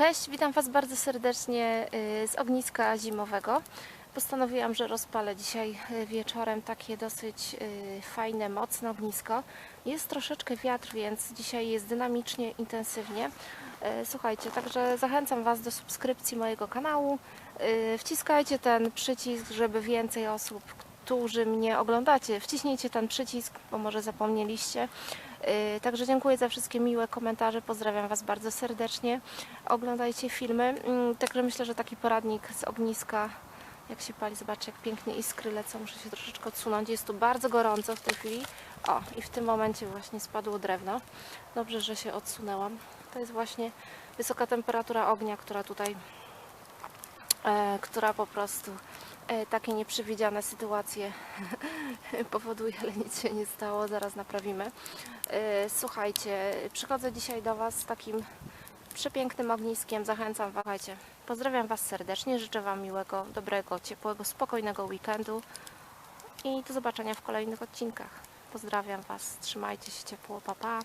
Cześć, witam Was bardzo serdecznie y, z ogniska zimowego. Postanowiłam, że rozpalę dzisiaj y, wieczorem takie dosyć y, fajne, mocne ognisko. Jest troszeczkę wiatr, więc dzisiaj jest dynamicznie, intensywnie. Słuchajcie, także zachęcam Was do subskrypcji mojego kanału. Wciskajcie ten przycisk, żeby więcej osób, którzy mnie oglądacie, wciśnijcie ten przycisk, bo może zapomnieliście. Yy, Także dziękuję za wszystkie miłe komentarze. Pozdrawiam Was bardzo serdecznie. Oglądajcie filmy. Yy, Także myślę, że taki poradnik z ogniska, jak się pali, zobaczcie jak pięknie iskry lecą. Muszę się troszeczkę odsunąć. Jest tu bardzo gorąco w tej chwili. O, i w tym momencie właśnie spadło drewno. Dobrze, że się odsunęłam. To jest właśnie wysoka temperatura ognia, która tutaj, która po prostu e, takie nieprzewidziane sytuacje powoduje, ale nic się nie stało. Zaraz naprawimy. E, Słuchajcie, przychodzę dzisiaj do Was z takim przepięknym ogniskiem. Zachęcam Was. Słuchajcie, pozdrawiam Was serdecznie. Życzę Wam miłego, dobrego, ciepłego, spokojnego weekendu i do zobaczenia w kolejnych odcinkach. Pozdrawiam Was. Trzymajcie się ciepło. Pa, pa.